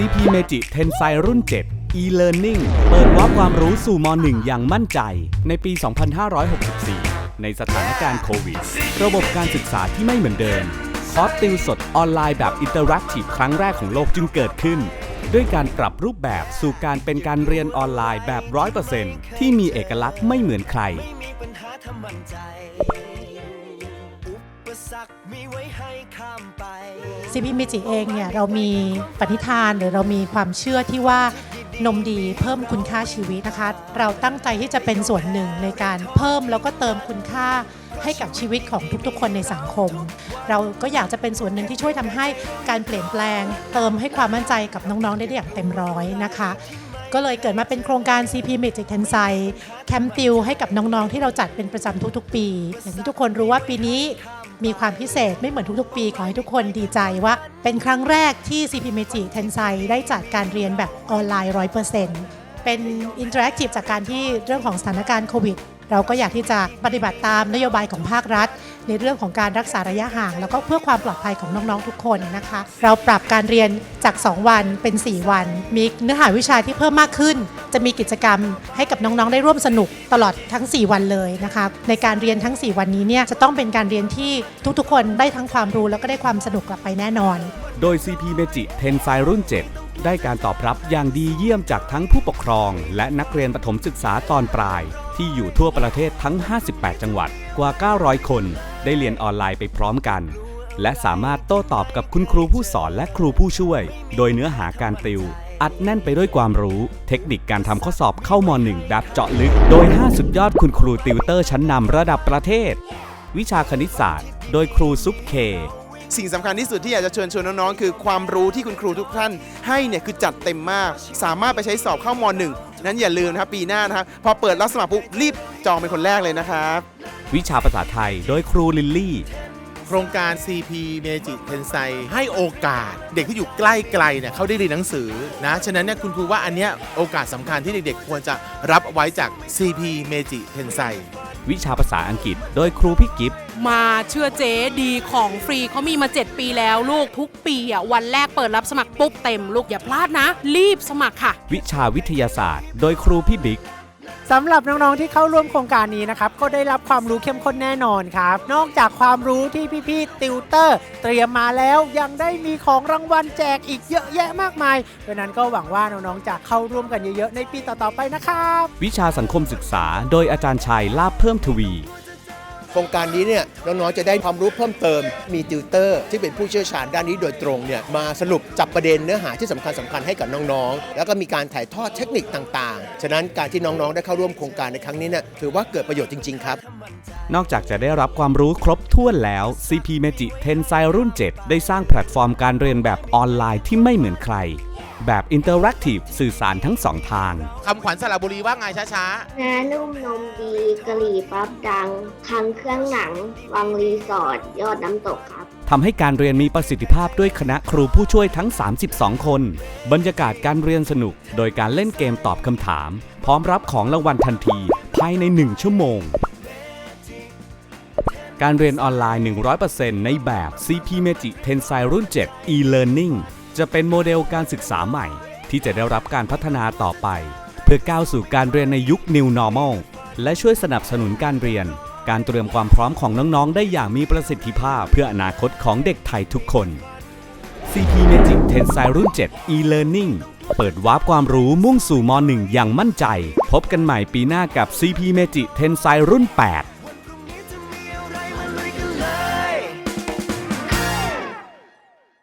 CP Meiji Tensai รุ่น 7 e-learning เปิดวาความรู้สู่ม .1 อย่างมั่นใจ ในปี 2564 ในสถานการณ์โควิด ระบบการศึกษาที่ไม่เหมือนเดิม คอร์สติวสดออนไลน์แบบอินเตอร์แอคทีฟครั้งแรกของโลกจึงเกิดขึ้น ด้วยการปรับรูปแบบสู่การเป็นการเรียนออนไลน์แบบ 100%ที่มีเอกลักษณ์ไม่เหมือนใคร ซีพีเมจิเองเนี่ยเรามีปณิธานหรือเรามีความเชื่อที่ว่านมดีเพิ่มคุณค่าชีวิตนะคะ เราตั้งใจที่จะเป็นส่วนหนึ่งในการเพิ่มแล้วก็เติมคุณค่าให้กับชีวิตของทุกๆ คนในสังคม เราก็อยากจะเป็นส่วนหนึ่งที่ช่วยทำให้การเปลี่ยนแปลง เติมให้ความมั่นใจกับน้องๆได้อย่างเต็มร้อยนะคะก็เลยเกิดมาเป็นโครงการ CP Magic t e n s i แคมป์ติวให้กับน้องๆ ที่เราจัดเป็นประจำทุกๆ ปี อย่างที่ทุกคนรู้ว่าปีนี้ มีความพิเศษไม่เหมือนทุกๆปี ขอให้ทุกคนดีใจว่า เป็นครั้งแรกที่ CP Magic t e n s i ได้จัดการเรียนแบบออนไลน์ 100%เป็นอินเทอร์แอคทีฟจากการที่เรื่องของสถานการณ์โควิดเราก็อยากที่จะปฏิบัติตามนโยบายของภาครัฐ ในเรื่องของการรักษาระยะห่าง แล้วก็เพื่อความปลอดภัยของน้องๆทุกคนนะคะ เราปรับการเรียนจาก 2 วันเป็น 4 วัน มีเนื้อหาวิชาที่เพิ่มมากขึ้น จะมีกิจกรรมให้กับน้องๆได้ร่วมสนุกตลอดทั้ง 4 วันเลยนะคะในการเรียนทั้ง 4 วันนี้เนี่ยจะต้องเป็นการเรียนที่ทุกๆ คนได้ทั้งความรู้แล้วก็ได้ความสนุกกลับไปแน่นอน โดย CP Meiji Tensai รุ่น 7 ได้การตอบรับอย่างดีเยี่ยมจากทั้งผู้ปกครอง และนักเรียนประถมศึกษาตอนปลาย ที่อยู่ทั่วประเทศทั้ง 58 จังหวัดกว่า 900 คน ได้เรียนออนไลน์ไปพร้อมกัน และสามารถโต้ตอบกับคุณครูผู้สอนและครูผู้ช่วย โดยเนื้อหาการติว อัดแน่นไปด้วยความรู้ เทคนิคการทำข้อสอบเข้าม .1 แบบเจาะลึก โดย 5 สุดยอดคุณครูติวเตอร์ชั้นนำระดับประเทศ วิชาคณิตศาสตร์ โดยครูซุปเคสิ่งสำคัญที่สุดที่อยากจะเชิญชวนน้องๆ คือความรู้ที่คุณครูทุกท่านให้เนี่ยคือจัดเต็มมาก สามารถไปใช้สอบเข้ามหนึ่งนั้นอย่าลืมนะครับปีหน้านะครับพอเปิดรับสมัครปุ๊บรีบจองเป็นคนแรกเลยนะครับ วิชาภาษาไทยโดยครูลิลลี่ โครงการ CP Meiji Tensai ให้โอกาสเด็กที่อยู่ใกล้ไกลเนี่ยเขาได้เรียนหนังสือนะ ฉะนั้นเนี่ยคุณครูว่าอันเนี้ยโอกาสสำคัญที่เด็กๆควรจะรับเอาไว้จาก CP Meiji Tensai วิชาภาษาอังกฤษ โดยครูพี่กิฟต์มาเชื่อเจ๊ดีของฟรีเขามีมา 7 ปีแล้วลูกทุกปีอะวันแรกเปิดรับสมัครปุ๊บเต็มลูกอย่าพลาดนะ รีบสมัครค่ะ วิชาวิทยาศาสตร์ โดยครูพี่บิ๊ก สำหรับน้องๆที่เข้าร่วมโครงการนี้นะครับก็ได้รับความรู้เข้มข้นแน่นอนครับ นอกจากความรู้ที่พี่ๆติวเตอร์ เตรียมมาแล้วยังได้มีของรางวัลแจกอีกเยอะแยะมากมายดังนั้นก็หวังว่าน้องๆจะเข้าร่วมกันเยอะๆในปีต่อๆไปนะครับ วิชาสังคมศึกษา โดยอาจารย์ชัยลาบเพิ่มทวี โครงการนี้เนี่ยน้องๆจะได้ความรู้เพิ่มเติม มีติวเตอร์ ที่เป็นผู้เชี่ยวชาญด้านนี้โดยตรงเนี่ยมาสรุปจับประเด็นเนื้อหาที่สำคัญสคัญให้กับน้องๆ แล้วก็มีการถ่ายทอดเทคนิคต่างๆ ฉะนั้นการที่น้องๆได้เข้าร่วมโครงการในครั้งนี้เนี่ยถือว่าเกิดประโยชน์จริงๆครับ นอกจากจะได้รับความรู้ครบถ้วนแล้ว CP Meiji Tensai รุ่น 7 ได้สร้างแพลตฟอร์มการเรียนแบบออนไลน์ที่ไม่เหมือนใคร แบบอินเตอร์แอคทีฟสื่อสารทั้งสองทาง คำขวัญสระบุรีว่าไงช้าเนื้อนุ่มนมดีกะหรี่ปั๊บดัง คังเครื่องหนัง วังรีสอร์ทยอดน้ำตกครับ ทำให้การเรียนมีประสิทธิภาพด้วยคณะครูผู้ช่วยทั้ง 32 คน บรรยากาศการเรียนสนุก โดยการเล่นเกมตอบคำถาม พร้อมรับของรางวัลทันที ภายใน 1 ชั่วโมง การเรียนออนไลน์ 100%ในแบบ CP Meiji Tensai รุ่น 7 e-learning จะเป็นโมเดลการศึกษาใหม่ ที่จะได้รับการพัฒนาต่อไป เพื่อก้าวสู่การเรียนในยุค New Normal และช่วยสนับสนุนการเรียน การเตรียมความพร้อมของน้องๆ ได้อย่างมีประสิทธิภาพเพื่ออนาคตของเด็กไทยทุกคน CP Magic Tensai รุ่น 7 e-learning เปิดวาร์ปความรู้มุ่งสู่ม .1 อย่างมั่นใจ พบกันใหม่ปีหน้ากับ CP Magic Tensai รุ่น 8